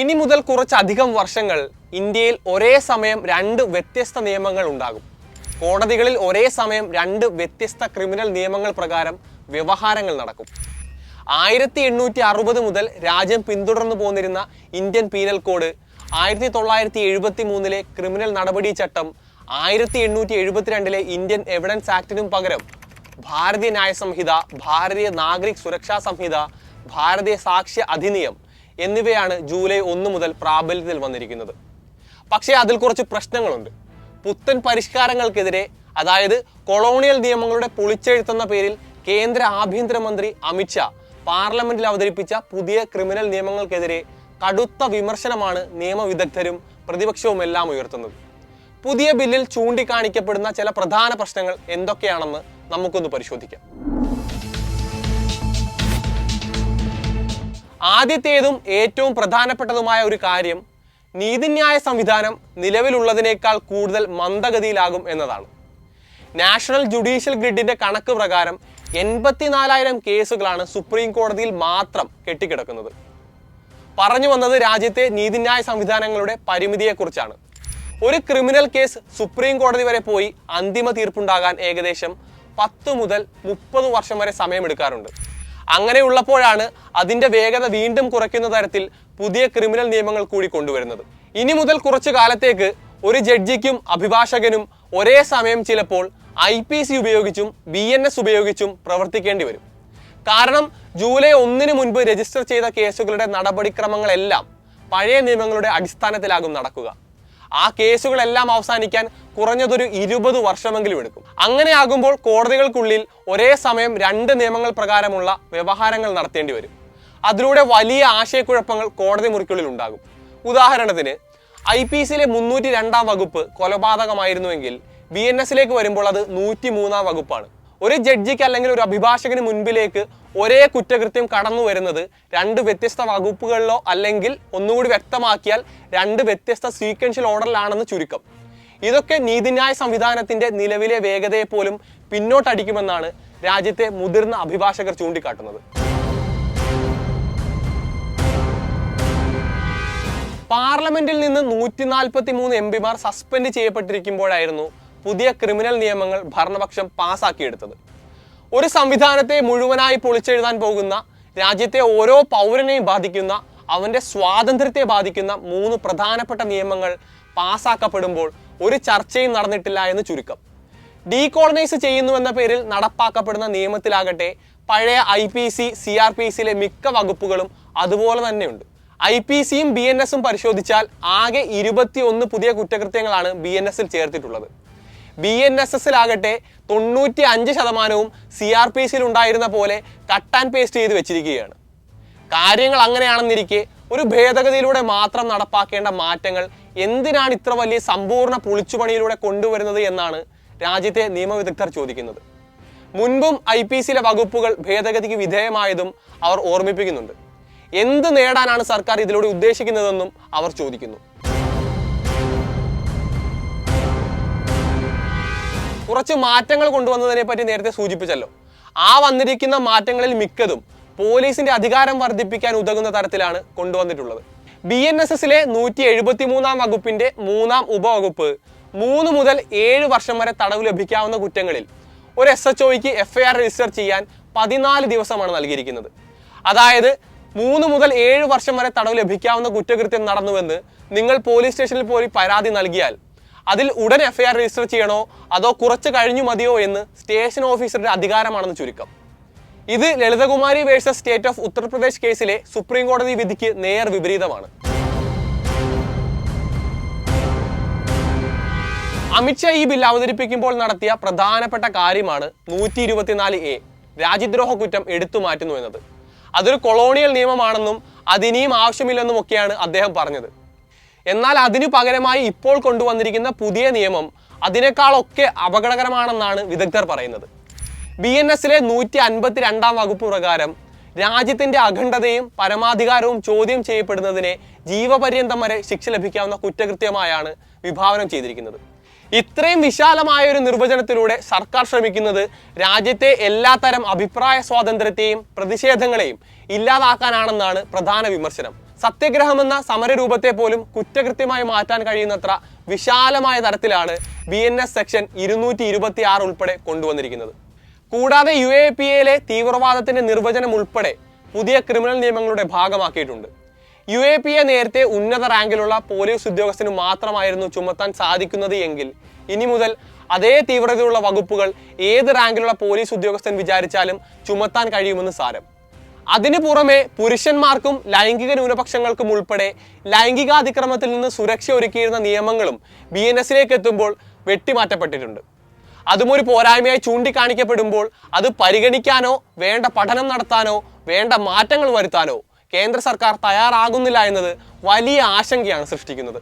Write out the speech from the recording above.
ഇനി മുതൽ കുറച്ചധികം വർഷങ്ങൾ ഇന്ത്യയിൽ ഒരേ സമയം രണ്ട് വ്യത്യസ്ത നിയമങ്ങൾ ഉണ്ടാകും. കോടതികളിൽ ഒരേ സമയം രണ്ട് വ്യത്യസ്ത ക്രിമിനൽ നിയമങ്ങൾ പ്രകാരം വ്യവഹാരങ്ങൾ നടക്കും. ആയിരത്തി എണ്ണൂറ്റി അറുപത് മുതൽ രാജ്യം പിന്തുടർന്നു പോന്നിരുന്ന ഇന്ത്യൻ പീനൽ കോഡ് ആയിരത്തി തൊള്ളായിരത്തി എഴുപത്തി മൂന്നിലെ ക്രിമിനൽ നടപടി ചട്ടം ആയിരത്തി എണ്ണൂറ്റി എഴുപത്തിരണ്ടിലെ ഇന്ത്യൻ എവിഡൻസ് ആക്ടിനും പകരം ഭാരതീയ ന്യായ സംഹിത ഭാരതീയ നാഗരിക് സുരക്ഷാ സംഹിത ഭാരതീയ സാക്ഷ്യ അധിനിയം എന്നിവയാണ് ജൂലൈ ഒന്ന് മുതൽ പ്രാബല്യത്തിൽ വന്നിരിക്കുന്നത്. പക്ഷേ അതിൽ കുറച്ച് പ്രശ്നങ്ങളുണ്ട്. പുത്തൻ പരിഷ്കാരങ്ങൾക്കെതിരെ അതായത് കൊളോണിയൽ നിയമങ്ങളുടെ പൊളിച്ചെഴുത്തെന്ന പേരിൽ കേന്ദ്ര ആഭ്യന്തരമന്ത്രി അമിത്ഷാ പാർലമെന്റിൽ അവതരിപ്പിച്ച പുതിയ ക്രിമിനൽ നിയമങ്ങൾക്കെതിരെ കടുത്ത വിമർശനമാണ് നിയമവിദഗ്ധരും പ്രതിപക്ഷവും എല്ലാം ഉയർത്തുന്നത്. പുതിയ ബില്ലിൽ ചൂണ്ടിക്കാണിക്കപ്പെടുന്ന ചില പ്രധാന പ്രശ്നങ്ങൾ എന്തൊക്കെയാണെന്ന് നമുക്കൊന്ന് പരിശോധിക്കാം. ആദ്യത്തേതും ഏറ്റവും പ്രധാനപ്പെട്ടതുമായ ഒരു കാര്യം നീതിന്യായ സംവിധാനം നിലവിലുള്ളതിനേക്കാൾ കൂടുതൽ മന്ദഗതിയിലാകും എന്നതാണ്. നാഷണൽ ജുഡീഷ്യൽ ഗ്രിഡിന്റെ കണക്ക് പ്രകാരം എൺപത്തിനാലായിരം കേസുകളാണ് സുപ്രീം കോടതിയിൽ മാത്രം കെട്ടിക്കിടക്കുന്നത്. പറഞ്ഞു വന്നത് രാജ്യത്തെ നീതിന്യായ സംവിധാനങ്ങളുടെ പരിമിതിയെക്കുറിച്ചാണ്. ഒരു ക്രിമിനൽ കേസ് സുപ്രീം കോടതി വരെ പോയി അന്തിമ തീർപ്പുണ്ടാകാൻ ഏകദേശം പത്ത് മുതൽ മുപ്പത് വർഷം വരെ സമയമെടുക്കാറുണ്ട്. അങ്ങനെയുള്ളപ്പോഴാണ് അതിന്റെ വേഗത വീണ്ടും കുറയ്ക്കുന്ന തരത്തിൽ പുതിയ ക്രിമിനൽ നിയമങ്ങൾ കൂടി കൊണ്ടുവരുന്നത്. ഇനി മുതൽ കുറച്ചു കാലത്തേക്ക് ഒരു ജഡ്ജിക്കും അഭിഭാഷകനും ഒരേ സമയം ചിലപ്പോൾ ഐ പി സി ഉപയോഗിച്ചും ബി എൻ എസ് ഉപയോഗിച്ചും പ്രവർത്തിക്കേണ്ടി വരും. കാരണം ജൂലൈ ഒന്നിന് മുൻപ് രജിസ്റ്റർ ചെയ്ത കേസുകളുടെ നടപടിക്രമങ്ങളെല്ലാം പഴയ നിയമങ്ങളുടെ അടിസ്ഥാനത്തിലാകും നടക്കുക. ആ കേസുകളെല്ലാം അവസാനിക്കാൻ കുറഞ്ഞതൊരു ഇരുപത് വർഷമെങ്കിലും എടുക്കും. അങ്ങനെയാകുമ്പോൾ കോടതികൾക്കുള്ളിൽ ഒരേ സമയം രണ്ട് നിയമങ്ങൾ പ്രകാരമുള്ള വ്യവഹാരങ്ങൾ നടത്തേണ്ടി വരും. അതിലൂടെ വലിയ ആശയക്കുഴപ്പങ്ങൾ കോടതി മുറിക്കുള്ളിൽ ഉണ്ടാകും. ഉദാഹരണത്തിന് ഐ പി സിയിലെ മുന്നൂറ്റി രണ്ടാം വകുപ്പ് കൊലപാതകമായിരുന്നുവെങ്കിൽ ബി എൻ എസിലേക്ക് വരുമ്പോൾ അത് നൂറ്റി മൂന്നാം വകുപ്പാണ്. ഒരു ജഡ്ജിക്ക് അല്ലെങ്കിൽ ഒരു അഭിഭാഷകന് മുൻപിലേക്ക് ഒരേ കുറ്റകൃത്യം കടന്നു വരുന്നത് രണ്ട് വ്യത്യസ്ത വകുപ്പുകളിലോ അല്ലെങ്കിൽ ഒന്നുകൂടി വ്യക്തമാക്കിയാൽ രണ്ട് വ്യത്യസ്ത സീക്വൻഷ്യൽ ഓർഡറിലാണെന്ന് ചുരുക്കം. ഇതൊക്കെ നീതിന്യായ സംവിധാനത്തിന്റെ നിലവിലെ വേഗതയെ പോലും പിന്നോട്ടടിക്കുമെന്നാണ് രാജ്യത്തെ മുതിർന്ന അഭിഭാഷകർ ചൂണ്ടിക്കാട്ടുന്നത്. പാർലമെന്റിൽ നിന്ന് നൂറ്റി നാൽപ്പത്തി മൂന്ന് എം പിമാർ സസ്പെൻഡ് ചെയ്യപ്പെട്ടിരിക്കുമ്പോഴായിരുന്നു പുതിയ ക്രിമിനൽ നിയമങ്ങൾ ഭരണപക്ഷം പാസാക്കിയെടുത്തത്. ഒരു സംവിധാനത്തെ മുഴുവനായി പൊളിച്ചെഴുതാൻ പോകുന്ന രാജ്യത്തെ ഓരോ പൗരനെയും ബാധിക്കുന്ന അവന്റെ സ്വാതന്ത്ര്യത്തെ ബാധിക്കുന്ന മൂന്ന് പ്രധാനപ്പെട്ട നിയമങ്ങൾ പാസാക്കപ്പെടുമ്പോൾ ഒരു ചർച്ചയും നടന്നിട്ടില്ല എന്ന് ചുരുക്കം. ഡീകോളനൈസ് ചെയ്യുന്നുവെന്ന പേരിൽ നടപ്പാക്കപ്പെടുന്ന നിയമത്തിലാകട്ടെ പഴയ I P C C R P സിയിലെ മിക്ക വകുപ്പുകളും അതുപോലെ തന്നെയുണ്ട്. ഐ പി സിയും ബി എൻ എസും പരിശോധിച്ചാൽ ആകെ ഇരുപത്തിയൊന്ന് പുതിയ കുറ്റകൃത്യങ്ങളാണ് ബി എൻ എസിൽ ചേർത്തിട്ടുള്ളത്. ബി എൻ എസ് എസിലാകട്ടെ തൊണ്ണൂറ്റി അഞ്ച് ശതമാനവും സി ആർ പി സിയിൽ ഉണ്ടായിരുന്ന പോലെ കട്ട് ആൻഡ് പേസ്റ്റ് ചെയ്ത് വെച്ചിരിക്കുകയാണ്. കാര്യങ്ങൾ അങ്ങനെയാണെന്നിരിക്കെ ഒരു ഭേദഗതിയിലൂടെ മാത്രം നടപ്പാക്കേണ്ട മാറ്റങ്ങൾ എന്തിനാണ് ഇത്ര വലിയ സമ്പൂർണ പുളിച്ചുപണിയിലൂടെ കൊണ്ടുവരുന്നത് എന്നാണ് രാജ്യത്തെ നിയമവിദഗ്ധർ ചോദിക്കുന്നത്. മുൻപും ഐ പി സിയിലെ വകുപ്പുകൾ ഭേദഗതിക്ക് വിധേയമായതും അവർ ഓർമ്മിപ്പിക്കുന്നുണ്ട്. എന്ത് നേടാനാണ് സർക്കാർ ഇതിലൂടെ ഉദ്ദേശിക്കുന്നതെന്നും അവർ ചോദിക്കുന്നു. കുറച്ച് മാറ്റങ്ങൾ കൊണ്ടുവന്നതിനെ പറ്റി നേരത്തെ സൂചിപ്പിച്ചല്ലോ. ആ വന്നിരിക്കുന്ന മാറ്റങ്ങളിൽ മിക്കതും പോലീസിന്റെ അധികാരം വർദ്ധിപ്പിക്കാൻ ഉതകുന്ന തരത്തിലാണ് കൊണ്ടുവന്നിട്ടുള്ളത്. ബി എൻ എസ് എസിലെ നൂറ്റി എഴുപത്തി മൂന്നാം വകുപ്പിന്റെ മൂന്നാം ഉപവകുപ്പ് മൂന്ന് മുതൽ ഏഴ് വർഷം വരെ തടവ് ലഭിക്കാവുന്ന കുറ്റങ്ങളിൽ ഒരു എസ് എച്ച് ഒയ്ക്ക് എഫ് ഐ ആർ രജിസ്റ്റർ ചെയ്യാൻ പതിനാല് ദിവസമാണ് നൽകിയിരിക്കുന്നത്. അതായത് മൂന്ന് മുതൽ ഏഴ് വർഷം വരെ തടവ് ലഭിക്കാവുന്ന കുറ്റകൃത്യം നടന്നുവെന്ന് നിങ്ങൾ പോലീസ് സ്റ്റേഷനിൽ പോയി പരാതി നൽകിയാൽ അതിൽ ഉടൻ എഫ്ഐആർ രജിസ്റ്റർ ചെയ്യണോ? അതോ കുറച്ച് കഴിഞ്ഞു മതിയോ എന്ന് സ്റ്റേഷൻ ഓഫീസറുടെ അധികാരമാണെന്ന് ചുരുക്കം. ഇത് Lalita Kumari versus state of Uttar Pradesh കേസിലെ സുപ്രീം കോടതി വിധിക്ക് നേർ വിപരീതമാണ്. അമിത്ഷാ ഈ ബിൽ അവതരിപ്പിക്കുമ്പോൾ നടത്തിയ പ്രധാനപ്പെട്ട കാര്യമാണ് നൂറ്റി ഇരുപത്തിനാല് എ രാജ്യദ്രോഹ കുറ്റം എടുത്തു മാറ്റുന്നു എന്നത്. അതൊരു കൊളോണിയൽ നിയമമാണെന്നും അതിനിയും ആവശ്യമില്ലെന്നും ഒക്കെയാണ് അദ്ദേഹം പറഞ്ഞത്. എന്നാൽ അതിനു പകരമായി ഇപ്പോൾ കൊണ്ടുവന്നിരിക്കുന്ന പുതിയ നിയമം അതിനേക്കാളൊക്കെ അപകടകരമാണെന്നാണ് വിദഗ്ധർ പറയുന്നത്. ബി എൻ എസിലെ നൂറ്റി അൻപത്തി രണ്ടാം വകുപ്പ് പ്രകാരം രാജ്യത്തിന്റെ അഖണ്ഡതയും പരമാധികാരവും ചോദ്യം ചെയ്യപ്പെടുന്നതിനെ ജീവപര്യന്തം വരെ ശിക്ഷ ലഭിക്കാവുന്ന കുറ്റകൃത്യമായാണ് വിഭാവനം ചെയ്തിരിക്കുന്നത്. ഇത്രയും വിശാലമായ ഒരു നിർവചനത്തിലൂടെ സർക്കാർ ശ്രമിക്കുന്നത് രാജ്യത്തെ എല്ലാത്തരം അഭിപ്രായ സ്വാതന്ത്ര്യത്തെയും പ്രതിഷേധങ്ങളെയും ഇല്ലാതാക്കാനാണെന്നാണ് പ്രധാന വിമർശനം. സത്യഗ്രഹം എന്ന സമരരൂപത്തെ പോലും കുറ്റകൃത്യമായി മാറ്റാൻ കഴിയുന്നത്ര വിശാലമായ തരത്തിലാണ് ബി എൻ എസ് സെക്ഷൻ ഇരുന്നൂറ്റി ഇരുപത്തി ആറ് ഉൾപ്പെടെ കൊണ്ടുവന്നിരിക്കുന്നത്. കൂടാതെ യു എ പി എയിലെ തീവ്രവാദത്തിന്റെ നിർവചനം ഉൾപ്പെടെ പുതിയ ക്രിമിനൽ നിയമങ്ങളുടെ ഭാഗമാക്കിയിട്ടുണ്ട്. യു എ പി എ നേരത്തെ ഉന്നത റാങ്കിലുള്ള പോലീസ് ഉദ്യോഗസ്ഥന് മാത്രമായിരുന്നു ചുമത്താൻ സാധിക്കുന്നത് എങ്കിൽ ഇനി മുതൽ അതേ തീവ്രതയുള്ള വകുപ്പുകൾ ഏത് റാങ്കിലുള്ള പോലീസ് ഉദ്യോഗസ്ഥൻ വിചാരിച്ചാലും ചുമത്താൻ കഴിയുമെന്ന് സാരം. അതിനു പുറമെ പുരുഷന്മാർക്കും ലൈംഗിക ന്യൂനപക്ഷങ്ങൾക്കും ഉൾപ്പെടെ ലൈംഗികാതിക്രമത്തിൽ നിന്ന് സുരക്ഷ ഒരുക്കിയിരുന്ന നിയമങ്ങളും ബി എൻ എസിലേക്ക് എത്തുമ്പോൾ വെട്ടിമാറ്റപ്പെട്ടിട്ടുണ്ട്. അതും ഒരു പോരായ്മയായി ചൂണ്ടിക്കാണിക്കപ്പെടുമ്പോൾ അത് പരിഗണിക്കാനോ വേണ്ട പഠനം നടത്താനോ വേണ്ട മാറ്റങ്ങൾ വരുത്താനോ കേന്ദ്ര സർക്കാർ തയ്യാറാകുന്നില്ല എന്നത് വലിയ ആശങ്കയാണ് സൃഷ്ടിക്കുന്നത്.